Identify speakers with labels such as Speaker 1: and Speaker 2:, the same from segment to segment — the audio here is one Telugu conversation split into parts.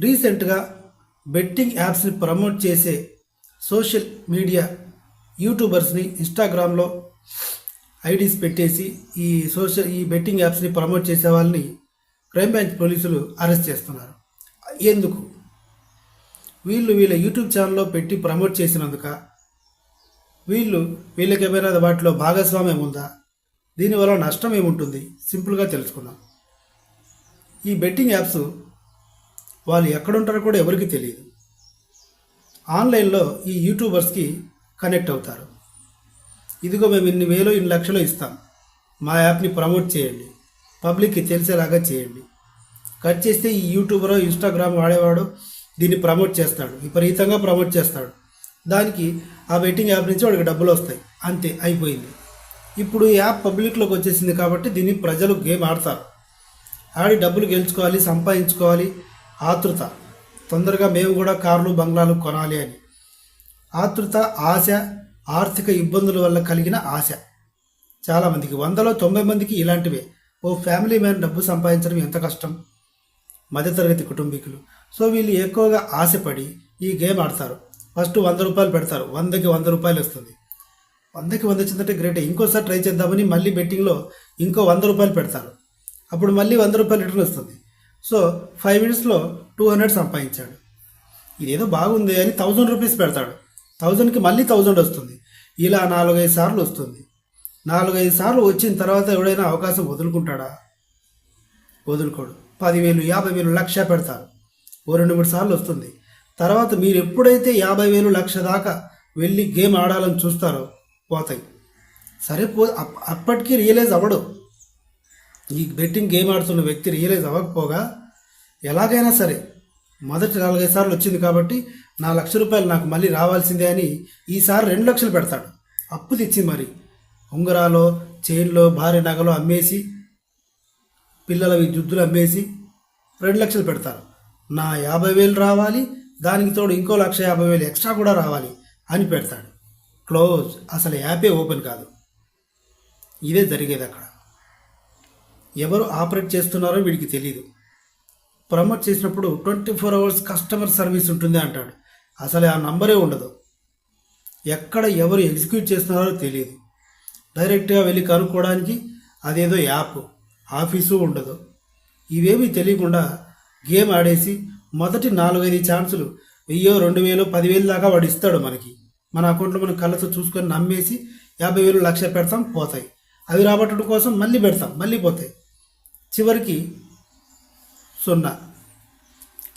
Speaker 1: రీసెంట్గా బెట్టింగ్ యాప్స్ని ప్రమోట్ చేసే సోషల్ మీడియా యూట్యూబర్స్ని ఇన్స్టాగ్రామ్లో ఐడీస్ పెట్టేసి ఈ సోషల్ ఈ బెట్టింగ్ యాప్స్ని ప్రమోట్ చేసే వాళ్ళని క్రైమ్ బ్రాంచ్ పోలీసులు అరెస్ట్ చేస్తున్నారు. ఎందుకు? వీళ్ళు వీళ్ళ యూట్యూబ్ ఛానల్లో పెట్టి ప్రమోట్ చేసినందుక వీళ్ళు వీళ్ళకి ఏమైనా వాటిలో భాగస్వామ్యం ఉందా? దీనివల్ల నష్టం ఏముంటుంది? సింపుల్గా తెలుసుకుందాం. ఈ బెట్టింగ్ యాప్స్ వాళ్ళు ఎక్కడుంటారో కూడా ఎవరికి తెలియదు. ఆన్లైన్లో ఈ యూట్యూబర్స్కి కనెక్ట్ అవుతారు. ఇదిగో మేము ఇన్ని వేలు ఇన్ని లక్షలు ఇస్తాం. మా యాప్ని ప్రమోట్ చేయండి. పబ్లిక్కి తెలిసేలాగా చేయండి. కట్ చేస్తే ఈ యూట్యూబర్ ఇన్స్టాగ్రామ్ వాడేవాడు దీన్ని ప్రమోట్ చేస్తాడు. విపరీతంగా ప్రమోట్ చేస్తాడు. దానికి ఆ బెట్టింగ్ యాప్ నుంచి వాడికి డబ్బులు వస్తాయి. అంతే అయిపోయింది. ఇప్పుడు ఈ యాప్ పబ్లిక్లోకి వచ్చేసింది కాబట్టి దీన్ని ప్రజలు గేమ్ ఆడతారు. ఆడి డబ్బులు గెలుచుకోవాలి సంపాదించుకోవాలి. ఆతృత. తొందరగా మేము కూడా కార్లు బంగ్లాలు కొనాలి అని. ఆతృత ఆశ ఆర్థిక ఇబ్బందుల వల్ల కలిగిన ఆశ. చాలామందికి వందలో తొంభై మందికి ఇలాంటివే. ఓ ఫ్యామిలీ మ్యాన్ డబ్బు సంపాదించడం ఎంత కష్టం? మధ్యతరగతి కుటుంబీకులు. సో వీళ్ళు ఎక్కువగా ఆశపడి ఈ గేమ్ ఆడతారు. ఫస్ట్ వంద రూపాయలు పెడతారు. వందకి వంద రూపాయలు వస్తుంది. వందకి వంద వచ్చిందంటే గ్రేట్. ఇంకోసారి ట్రై చేద్దామని మళ్ళీ బెట్టింగ్లో ఇంకో వంద రూపాయలు పెడతారు. అప్పుడు మళ్ళీ వంద రూపాయలు రిటర్న్ వస్తుంది. సో ఫైవ్ మినిట్స్లో టూ హండ్రెడ్ సంపాదించాడు. ఇదేదో బాగుంది అని థౌజండ్ రూపీస్ పెడతాడు. థౌజండ్కి మళ్ళీ థౌజండ్ వస్తుంది. ఇలా నాలుగైదు సార్లు వస్తుంది. నాలుగైదు సార్లు వచ్చిన తర్వాత ఎవడైనా అవకాశం వదులుకుంటాడా? వదులుకోడు. పదివేలు యాభై వేలు లక్ష పెడతారు. ఓ రెండు మూడు సార్లు వస్తుంది. తర్వాత మీరు ఎప్పుడైతే యాభై వేలు లక్ష దాకా వెళ్ళి గేమ్ ఆడాలని చూస్తారో పోతాయి. సరే పో అప్- అప్పటికి రియలైజ్ అవ్వడు. ఈ బెట్టింగ్ గేమ్ ఆడుతున్న వ్యక్తి రియలైజ్ అవ్వకపోగా ఎలాగైనా సరే మొదటి నాలుగైదు సార్లు వచ్చింది కాబట్టి నా లక్ష రూపాయలు నాకు మళ్ళీ రావాల్సిందే అని ఈసారి రెండు లక్షలు పెడతాడు. అప్పు తెచ్చి మరి ఉంగరాలో చైన్లో భార్య నగలో అమ్మేసి పిల్లలవి జుద్దులు అమ్మేసి రెండు లక్షలు పెడతారు. నా యాభై వేలు రావాలి దానికి తోడు ఇంకో లక్ష యాభై వేలు ఎక్స్ట్రా కూడా రావాలి అని పెడతాడు. క్లోజ్ అసలు యాపే ఓపెన్ కాదు. ఇదే జరిగేది అక్కడ. ఎవరు ఆపరేట్ చేస్తున్నారో వీడికి తెలియదు ప్రమోట్ చేసినప్పుడు twenty four hours customer service ఉంటుంది అంటాడు. అసలు ఆ నంబరే ఉండదు. ఎక్కడ ఎవరు ఎగ్జిక్యూట్ చేస్తున్నారో తెలియదు డైరెక్ట్గా వెళ్ళి కనుక్కోవడానికి అదేదో యాప్ ఆఫీసు ఉండదు. ఇవేమీ తెలియకుండా గేమ్ ఆడేసి మొదటి నాలుగైదు ఛాన్సులు వెయ్యో రెండు వేలు పదివేలు దాకా వాడు ఇస్తాడు మనకి. మన అకౌంట్లో మనం కళ్ళతో చూసుకొని నమ్మేసి యాభై వేలు లక్ష పెడతాం పోతాయి. అవి రాబట్టడం కోసం మళ్ళీ పెడతాం మళ్ళీ పోతాయి. చివరికి సున్నా.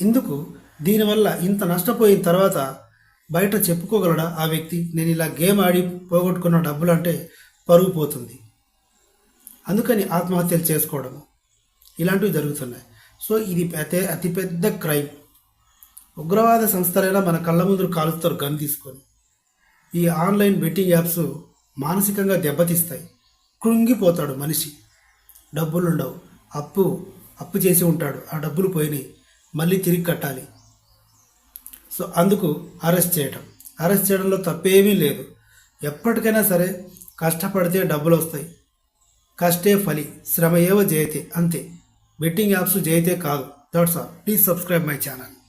Speaker 1: ఇందుకు దీనివల్ల ఇంత నష్టపోయిన తర్వాత బయట చెప్పుకోగలడా ఆ వ్యక్తి? నేను ఇలా గేమ్ ఆడి పోగొట్టుకున్న డబ్బులు అంటే పరుగు పోతుంది. అందుకని ఆత్మహత్యలు చేసుకోవడము. ఇలాంటివి జరుగుతున్నాయి. సో ఇది అతి అతిపెద్ద క్రైమ్. ఉగ్రవాద సంస్థలైనా మన కళ్ళ ముందు కాలుస్తారు గన్ తీసుకొని. ఈ ఆన్లైన్ బెట్టింగ్ యాప్స్ మానసికంగా దెబ్బతీస్తాయి. కృంగిపోతాడు మనిషి. డబ్బులు ఉండవు అప్పు అప్పు చేసి ఉంటాడు. ఆ డబ్బులు పోయినాయి. మళ్ళీ తిరిగి కట్టాలి. సో అందుకు అరెస్ట్ చేయటం. అరెస్ట్ చేయడంలో తప్పేమీ లేదు. ఎప్పటికైనా సరే కష్టపడితే డబ్బులు వస్తాయి. కష్టే ఫలి శ్రమ ఏవో జయతే అంతే. బెట్టింగ్ యాప్స్ జయతే కాదు. That's all please subscribe my channel